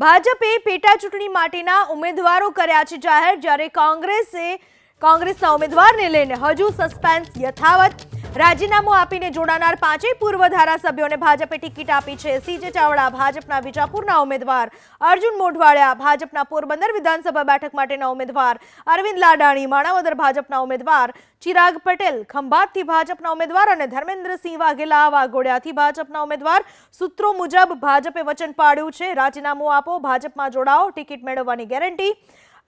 ભાજપે પેટા ચૂંટણી માટેના ઉમેદવારો કર્યા છે જાહેર, જ્યારે કોંગ્રેસે કોંગ્રેસના ઉમેદવારને લઈને હજુ સસ્પેન્સ યથાવત રાજીનામું આપીને જોડાનાર પાંચેય પૂર્વ ધારાસભ્યોને ભાજપે ટિકિટ આપી છે. સીજે ચાવડા ભાજપના વિજાપુરના ઉમેદવાર, અર્જુન મોઢવાડિયા ભાજપના પોરબંદર વિધાનસભા બેઠક માટેના ઉમેદવાર, અરવિંદ લાડાણી, માણાવદર ભાજપના ઉમેદવાર, ચિરાગ પટેલ, ખંભાતથી ભાજપના ઉમેદવાર અને ધર્મેન્દ્રસિંહ વાઘેલા વાઘોડિયાથી ભાજપના ઉમેદવાર. સૂત્રો મુજબ ભાજપે વચન પાડ્યું છે. રાજીનામું આપો, ભાજપમાં જોડાઓ, ટિકિટ મેળવવાની ગેરંટી.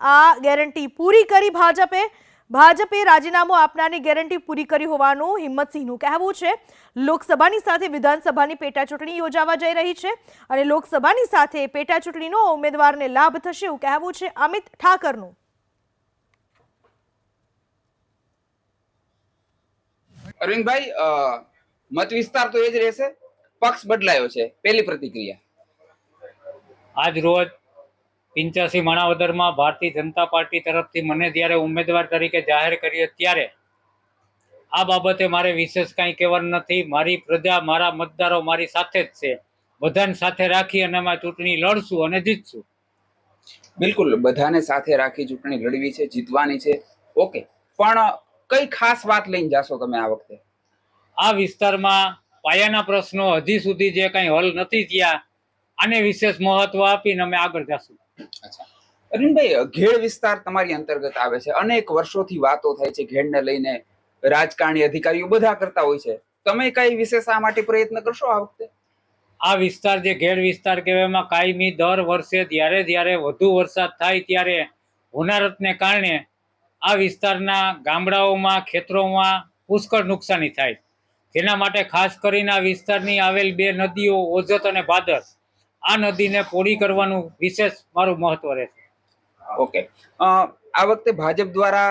આ ગેરંટી પૂરી કરી ભાજપે. ભાજપે રાજીનામું આપનારની ગેરંટી પૂરી કરી હોવાનું હિંમતસિંહનું કહેવું છે. લોકસભાની સાથે વિધાનસભાની પેટાચૂંટણી યોજાવા જઈ રહી છે અને લોકસભાની સાથે પેટાચૂંટણીનો ઉમેદવારને લાભ થશે એવું કહેવું છે અમિત ઠાકરનું. અરવિંદભાઈ મત વિસ્તાર તો એ જ રહેશે. પક્ષ બદલાયો છે. પહેલી પ્રતિક્રિયા. આજ રોજ પિંચાસી માણાવદરમાં ભારતીય જનતા પાર્ટી તરફથી મને જ્યારે ઉમેદવાર તરીકે જાહેર કર્યો ત્યારે આ બાબતે મારે વિશેષ કાંઈ કહેવાનું નથી. મારી પ્રજા મારા મતદારો મારી સાથે જ છે. બધાને સાથે રાખી અને અમે ચૂંટણી લડશું અને જીતશું. બિલકુલ બધાને સાથે રાખી ચૂંટણી લડવી છે જીતવાની છે. ઓકે પણ કઈ ખાસ વાત લઈને જાશો તમે આ વખતે? આ વિસ્તારમાં પાયાના પ્રશ્નો હજી સુધી જે કાંઈ હલ નથી થયા આને વિશેષ મહત્વ આપીને અમે આગળ જશું. અરવિંદભાઈ ઘેડ વિસ્તાર તમારી અંતર્ગત આવે છે. અનેક વર્ષોથી વાતો થાય છે ઘેડને લઈને રાજકારણી અધિકારીઓ બધા કરતા હોય છે. તમે કઈ વિશેષ આ માટે પ્રયત્ન કરશો આ વખતે? આ વિસ્તાર જે ઘેડ વિસ્તાર કહેવામાં કાયમી દર વર્ષે જ્યારે જ્યારે વધુ વરસાદ થાય ત્યારે હોનારતને કારણે આ વિસ્તારના ગામડાઓમાં ખેતરોમાં પુષ્કળ નુકસાની થાય. જેના માટે ખાસ કરીને આ વિસ્તારની આવેલ બે નદીઓ ઓજત અને ભાદર આ નદીને પૂરી કરવાનું વિશેષ મારું મહત્વ રહેશે ઓકે. આ વખતે ભાજપ દ્વારા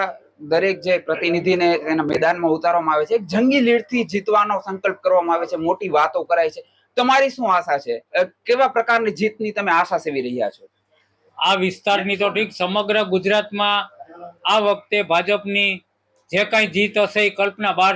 દરેક જે પ્રતિનિધિને એના મેદાનમાં ઉતારવામાં આવે છે જંગી લીડથી જીતવાનો સંકલ્પ કરવામાં આવે છે મોટી વાતો કરાય છે. તમારી શું આશા છે? કેવા પ્રકારની જીતની તમે આશા સેવી રહ્યા છો? આ વિસ્તારની તો ઠીક સમગ્ર ગુજરાતમાં આ વખતે ભાજપની જે કાંઈ જીત હશે એ કલ્પના બહાર